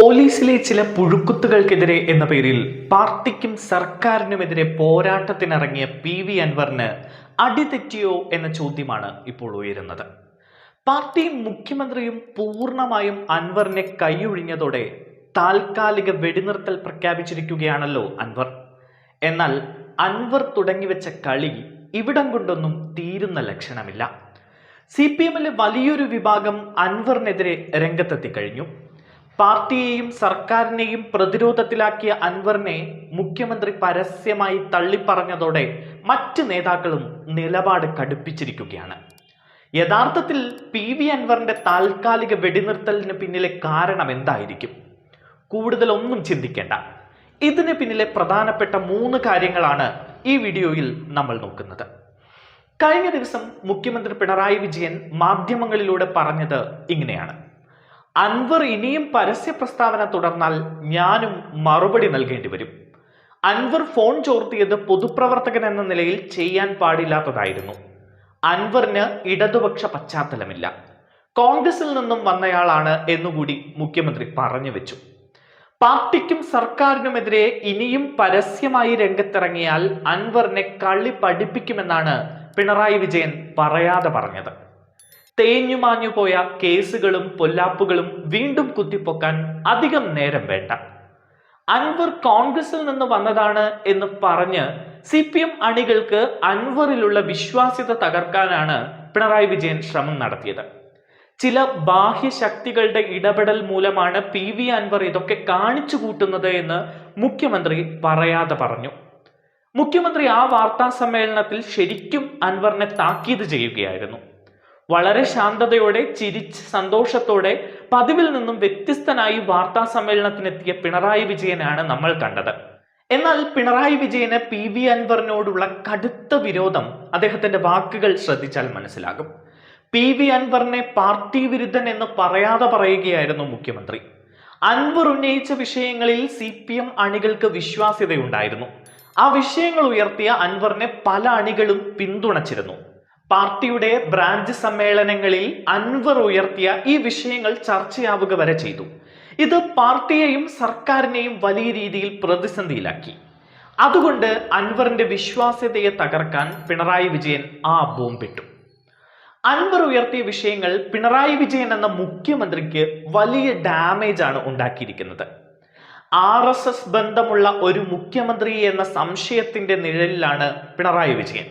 പോലീസിലെ ചില പുഴുക്കുത്തുകൾക്കെതിരെ എന്ന പേരിൽ പാർട്ടിക്കും സർക്കാരിനുമെതിരെ പോരാട്ടത്തിനിറങ്ങിയ പി വി അൻവറിന് അടിതെറ്റിയോ എന്ന ചോദ്യമാണ് ഇപ്പോൾ ഉയരുന്നത്. പാർട്ടിയും മുഖ്യമന്ത്രിയും പൂർണമായും അൻവറിനെ കൈയൊഴിഞ്ഞതോടെ താൽക്കാലിക വെടിനിർത്തൽ പ്രഖ്യാപിച്ചിരിക്കുകയാണല്ലോ അൻവർ. എന്നാൽ അൻവർ തുടങ്ങിവെച്ച കളി ഇവിടം കൊണ്ടൊന്നും തീരുന്ന ലക്ഷണമില്ല. സി പി എമ്മിലെ വലിയൊരു വിഭാഗം അൻവറിനെതിരെ രംഗത്തെത്തി കഴിഞ്ഞു പാർട്ടിയെയും സർക്കാരിനെയും പ്രതിരോധത്തിലാക്കിയ അൻവറിനെ മുഖ്യമന്ത്രി പരസ്യമായി തള്ളിപ്പറഞ്ഞതോടെ മറ്റ് നേതാക്കളും നിലപാട് കടുപ്പിച്ചിരിക്കുകയാണ്. യഥാർത്ഥത്തിൽ പി വി അൻവറിന്റെ താൽക്കാലിക വെടിനിർത്തലിന് പിന്നിലെ കാരണം എന്തായിരിക്കും? കൂടുതലൊന്നും ചിന്തിക്കേണ്ട. ഇതിന് പിന്നിലെ പ്രധാനപ്പെട്ട മൂന്ന് കാര്യങ്ങളാണ് ഈ വീഡിയോയിൽ നമ്മൾ നോക്കുന്നത്. കഴിഞ്ഞ ദിവസം മുഖ്യമന്ത്രി പിണറായി വിജയൻ മാധ്യമങ്ങളിലൂടെ പറഞ്ഞത് ഇങ്ങനെയാണ്. അൻവർ ഇനിയും പരസ്യ പ്രസ്താവന തുടർന്നാൽ ഞാനും മറുപടി നൽകേണ്ടി വരും. അൻവർ ഫോൺ ചോർത്തിയത് പൊതുപ്രവർത്തകൻ എന്ന നിലയിൽ ചെയ്യാൻ പാടില്ലാത്തതായിരുന്നു. അൻവറിന് ഇടതുപക്ഷ പശ്ചാത്തലമില്ല. കോൺഗ്രസിൽ നിന്നും വന്നയാളാണ് എന്നുകൂടി മുഖ്യമന്ത്രി പറഞ്ഞു വെച്ചു. പാർട്ടിക്കും സർക്കാരിനുമെതിരെ ഇനിയും പരസ്യമായി രംഗത്തിറങ്ങിയാൽ അൻവറിനെ കള്ളി പഠിപ്പിക്കുമെന്നാണ് പിണറായി വിജയൻ പറയാതെ പറഞ്ഞത്. തേഞ്ഞുമാഞ്ഞു പോയ കേസുകളും പൊല്ലാപ്പുകളും വീണ്ടും കുത്തിപ്പൊക്കാൻ അധികം നേരം വേണ്ട. അൻവർ കോൺഗ്രസിൽ നിന്ന് വന്നതാണ് എന്ന് പറഞ്ഞ് സി പി എം അണികൾക്ക് അൻവറിലുള്ള വിശ്വാസ്യത തകർക്കാനാണ് പിണറായി വിജയൻ ശ്രമം നടത്തിയത്. ചില ബാഹ്യശക്തികളുടെ ഇടപെടൽ മൂലമാണ് പി വി അൻവർ ഇതൊക്കെ കാണിച്ചു കൂട്ടുന്നത് എന്ന് മുഖ്യമന്ത്രി പറയാതെ പറഞ്ഞു. മുഖ്യമന്ത്രി ആ വാർത്താ സമ്മേളനത്തിൽ ശരിക്കും അൻവറിനെ താക്കീത് ചെയ്യുകയായിരുന്നു. വളരെ ശാന്തതയോടെ ചിരിച്ച് സന്തോഷത്തോടെ പതിവിൽ നിന്നും വ്യത്യസ്തനായി വാർത്താ സമ്മേളനത്തിനെത്തിയ പിണറായി വിജയനാണ് നമ്മൾ കണ്ടത്. എന്നാൽ പിണറായി വിജയന് പി വി അൻവറിനോടുള്ള കടുത്ത വിരോധം അദ്ദേഹത്തിന്റെ വാക്കുകൾ ശ്രദ്ധിച്ചാൽ മനസ്സിലാകും. പി വി അൻവറിനെ പാർട്ടി വിരുദ്ധൻ എന്ന് പറയാതെ പറയുകയായിരുന്നു മുഖ്യമന്ത്രി. അൻവർ ഉന്നയിച്ച വിഷയങ്ങളിൽ സി പി എം അണികൾക്ക് വിശ്വാസ്യതയുണ്ടായിരുന്നു. ആ വിഷയങ്ങൾ ഉയർത്തിയ അൻവറിനെ പല അണികളും പിന്തുണച്ചിരുന്നു. പാർട്ടിയുടെ ബ്രാഞ്ച് സമ്മേളനങ്ങളിൽ അൻവർ ഉയർത്തിയ ഈ വിഷയങ്ങൾ ചർച്ചയാവുക വരെ ചെയ്തു. ഇത് പാർട്ടിയെയും സർക്കാരിനെയും വലിയ രീതിയിൽ പ്രതിസന്ധിയിലാക്കി. അതുകൊണ്ട് അൻവറിന്റെ വിശ്വാസ്യതയെ തകർക്കാൻ പിണറായി വിജയൻ ആ ബോംബിട്ടു. അൻവർ ഉയർത്തിയ വിഷയങ്ങൾ പിണറായി വിജയൻ എന്ന മുഖ്യമന്ത്രിക്ക് വലിയ ഡാമേജ് ആണ് ഉണ്ടാക്കിയിരിക്കുന്നത്. ആർ എസ് എസ് ബന്ധമുള്ള ഒരു മുഖ്യമന്ത്രി എന്ന സംശയത്തിന്റെ നിഴലിലാണ് പിണറായി വിജയൻ.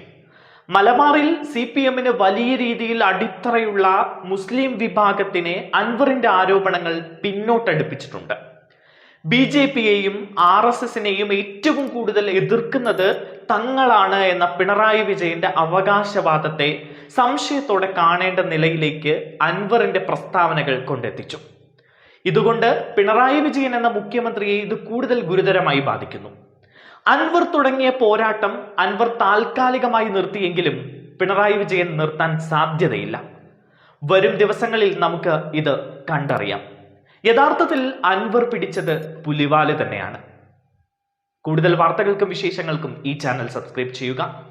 മലബാറിൽ സി പി എമ്മിന് വലിയ രീതിയിൽ അടിത്തറയുള്ള മുസ്ലിം വിഭാഗത്തിനെ അൻവറിന്റെ ആരോപണങ്ങൾ പിന്നോട്ടടുപ്പിച്ചിട്ടുണ്ട്. ബി ജെ പിയെയും ആർ എസ് എസിനെയും ഏറ്റവും കൂടുതൽ എതിർക്കുന്നത് തങ്ങളാണ് എന്ന പിണറായി വിജയന്റെ അവകാശവാദത്തെ സംശയത്തോടെ കാണേണ്ട നിലയിലേക്ക് അൻവറിന്റെ പ്രസ്താവനകൾ കൊണ്ടെത്തിച്ചു. ഇതുകൊണ്ട് പിണറായി വിജയൻ എന്ന മുഖ്യമന്ത്രിയെ ഇത് കൂടുതൽ ഗുരുതരമായി ബാധിക്കുന്നു. അൻവർ തുടങ്ങിയ പോരാട്ടം അൻവർ താൽക്കാലികമായി നിർത്തിയെങ്കിലും പിണറായി വിജയൻ നിർത്താൻ സാധ്യതയില്ല. വരും ദിവസങ്ങളിൽ നമുക്ക് ഇത് കണ്ടറിയാം. യഥാർത്ഥത്തിൽ അൻവർ പിടിച്ചത് പുലിവാൽ തന്നെയാണ്. കൂടുതൽ വാർത്തകൾക്കും വിശേഷങ്ങൾക്കും ഈ ചാനൽ സബ്സ്ക്രൈബ് ചെയ്യുക.